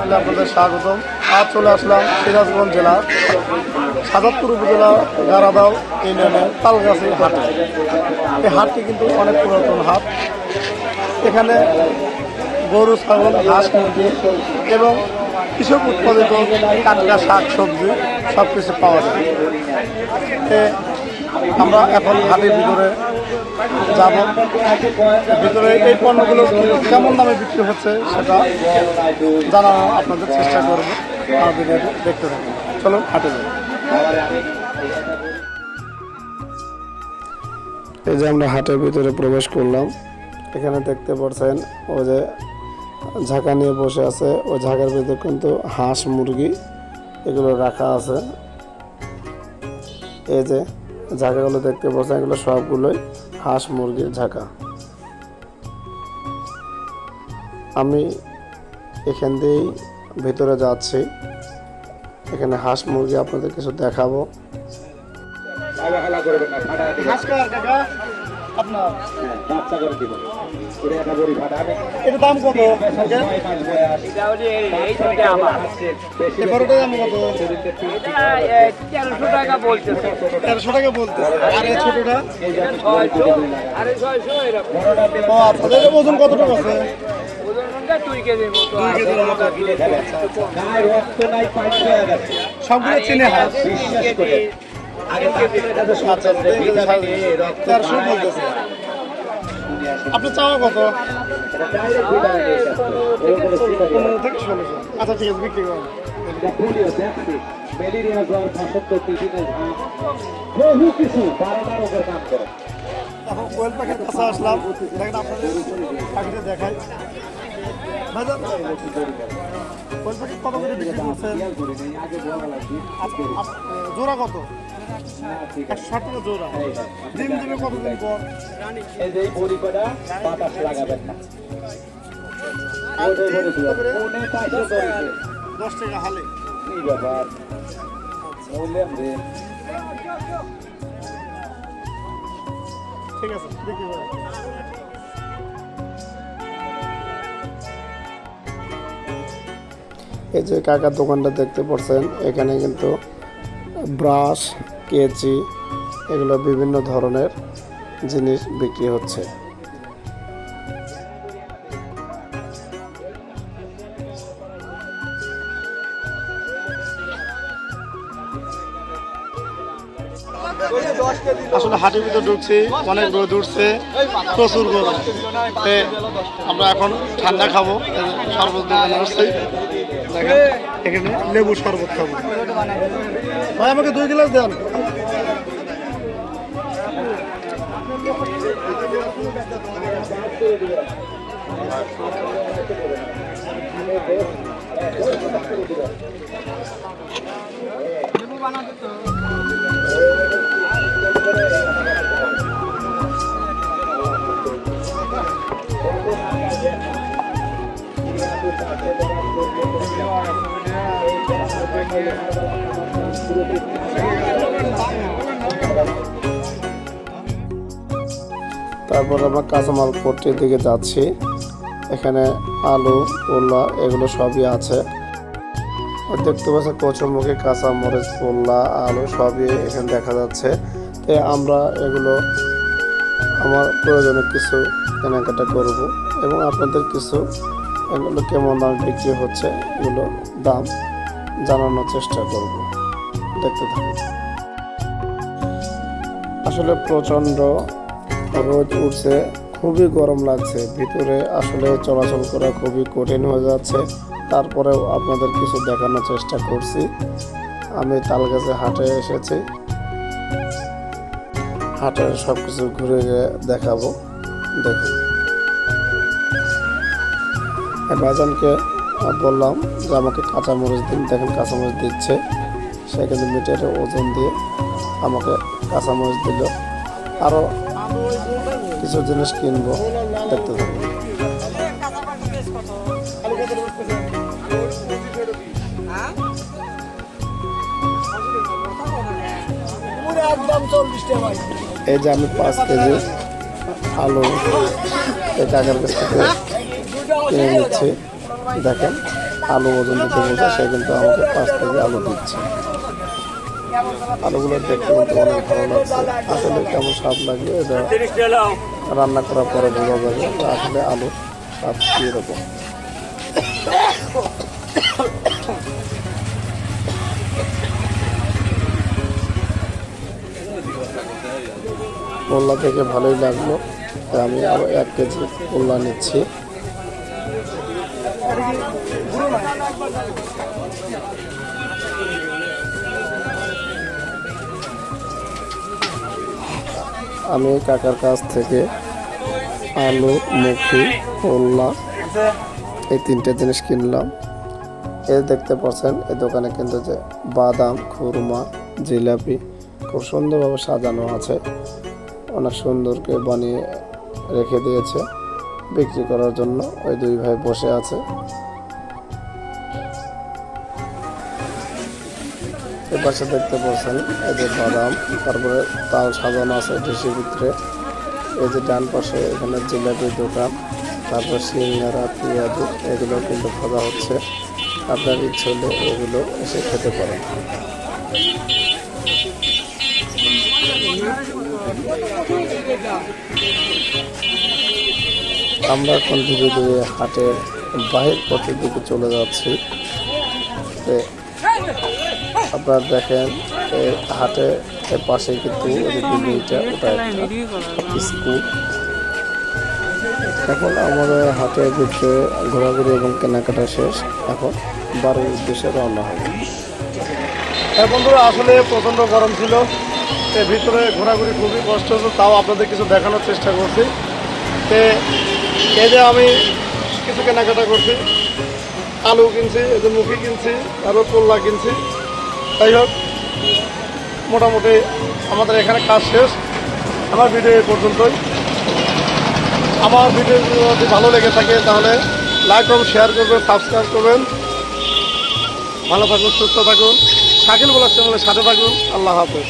আপনাদের স্বাগতম। আজ চলে আসলাম সিরাজগঞ্জ জেলা সাজাদপুর উপজেলা গারাদাও ইউনিয়নের তালগাছি হাট। এই হাটটি কিন্তু অনেক পুরাতন হাট। এখানে গরু, ছাগল, হাঁস, মুরগি এবং কৃষক উৎপাদিত টাটকা শাক, সবজি সব কিছু পাওয়া যায়। আমরা এখন হাটের ভিতরে যাব। ভিতরে এই পণ্যগুলো কেমন দামে বিক্রি হচ্ছে সেটা জানানো আপনাদের চেষ্টা করব। ভিডিওটি দেখতে থাকুন। চলুন, হাটে যাই। এই যে আমরা হাটের ভিতরে প্রবেশ করলাম। এখানে দেখতে পাচ্ছেন ও যে ঝাঁকা নিয়ে বসে আছে। ও ঝাঁকার ভিতরে কিন্তু হাঁস, মুরগি এগুলো রাখা আছে। এই যে ঝাঁকাগুলো দেখতে পাচ্ছেন, এগুলো সবগুলোই হাঁস মুরগির ঝাঁকা। আমি এখান দিয়েই ভিতরে যাচ্ছি। এখানে হাঁস মুরগি আপনাদের কিছু দেখাবো। আপনার? হ্যাঁ, বাচ্চা করে দিবেন করে একটা বড়ি ফাটাবে এর দাম কত? দাম তেরোশো টাকা বলতেছে। তেরোশো টাকা বলতে আর এই ছোটটা? ও আচ্ছা ওজন কতটুকু আছে? হয়ে সবগুলো চিনে হাঁস বিশ্বাস করে আপনি চাওয়া কত? উপরে আচ্ছা ঠিক আছে, বিক্রি করুন। বহু কিছু বারোটা রোগের কাম করে এখন কোয়েল পাখির কাছে আসলাম। দেখেন আপনাদের পাখিটা দেখাই। কোয়েল পাখি কত করে বিক্রি করছেন? জোড়া কত। একশো ষাট টাকা জোড়া। ডিম দেবে কতদিন পর? বাতাস লাগাবেন না। দশ টাকা হালে। কি ব্যাপার? বললাম ঠিক আছে বিক্রি এই যে কাকার দোকানটা দেখতে পাচ্ছেন এখানে কিন্তু ব্রাশ, কেচি, এগুলো বিভিন্ন ধরনের জিনিস বিক্রি হচ্ছে। আসলে হাটের ভিতরে ঢুকছি, অনেক রোদ উঠছে, প্রচুর গরম। তে আমরা এখন ঠান্ডা খাব শরবত দোকানে আসছি এখানে লেবু শরবত খাব। ভাই, আমাকে দুই গ্লাস দেন। তারপর আমরা কাঁচামাল পট্টির দিকে যাচ্ছি। এখানে আলু পোল্লা এগুলো সবই আছে। দেখতে পাচ্ছি কচুরমুখী কাঁচা মরিচ পোল্লা আলু সবই এখানে দেখা যাচ্ছে। তাই আমরা এগুলো আমার প্রয়োজনে কিছু কেনাকাটা করব এবং আপনাদের কিছু এগুলো কেমন দাম বিক্রি হচ্ছে, এগুলো দাম জানানোর চেষ্টা করব। দেখতে থাকুন। আসলে প্রচণ্ড রোদ উঠছে, খুবই গরম লাগছে। ভিতরে আসলে চলাচল করা খুবই কঠিন হয়ে যাচ্ছে। তারপরেও আপনাদের কিছু দেখানোর চেষ্টা করছি। আমি তালগাছে হাটে এসেছি। হাটের সব কিছু ঘুরে দেখাবো। দেখুন। ভাইজানকে বললাম যে আমাকে কাঁচামরিচ দিন, দেখেন কাঁচামরিচ দিচ্ছে। সে কিন্তু মিটারে ওজন দিয়ে আমাকে কাঁচামরিচ দিল। আরও কিছু জিনিস কিনবো, দেখতে থাকুন। এই যে আমি পাঁচ কেজি আলু এই কাকার কাছ থেকে কিনে নিচ্ছি দেখেন আলু ওজন দিতে বলছে সে কিন্তু আমাকে পাঁচ কেজি আলু দিচ্ছে। আলুগুলো দেখতে কিন্তু অনেক ভালো লাগছে। আসলে কেমন স্বাদ লাগবে এটা রান্না করার পরে বোঝা যাবে আসলে আলু স্বাদ কীরকম। মোল্লা থেকে ভালোই লাগল। আমি আরও এক কেজি মোল্লা নিচ্ছি। আমি কাকার কাছ থেকে আলু, মুখি মোল্লা এই তিনটে জিনিস কিনলাম। এ দেখতে পাচ্ছেন, এই দোকানে কিন্তু যে বাদাম, খুরমা, জিলাপি খুব সুন্দরভাবে সাজানো আছে। অনেক সুন্দরকে বানিয়ে রেখে দিয়েছে। বিক্রি করার জন্য ওই দুই ভাই বসে আছে। এ পাশে দেখতে পাচ্ছেন, এই যে বাদাম, তারপরে তাল সাজানো আছে ডিসির ভিতরে। এই যে ডান পাশে এখানে জিলাপির দোকান, তারপর সিঙ্গারা, পেঁয়াজু, এগুলো কিন্তু খাওয়া হচ্ছে। আপনার ইচ্ছে হলে এগুলো এসে খেতে পারেন। আমরা এখন ধীরে ধীরে হাটের বাহির পথের দিকে চলে যাচ্ছি। আপনারা দেখেন, এই হাটে এর পাশে কিন্তু এখন আমাদের হাটের ভিতরে ঘোরাঘুরি এবং কেনাকাটা শেষ। এখন বাড়ির উদ্দেশ্যে রওনা হবে। হ্যাঁ বন্ধুরা, আসলে প্রচণ্ড গরম ছিল। এর ভিতরে ঘোরাঘুরি খুবই কষ্ট হতো তাও আপনাদের কিছু দেখানোর চেষ্টা করছি। তে এই যে আমি কিছু কেনাকাটা করছি, আলু কিনছি যে মুখি কিনছি আরও কোল্লা কিনছি। যাই হোক, মোটামুটি আমাদের এখানে কাজ শেষ। আমার ভিডিও পর্যন্তই। আমার ভিডিও যদি ভালো লেগে থাকে, তাহলে লাইক করুন শেয়ার করবেন সাবস্ক্রাইব করবেন। ভালো থাকুন, সুস্থ থাকুন। শাকিল বলার চ্যানেলের সাথে থাকুন। আল্লাহ হাফেজ।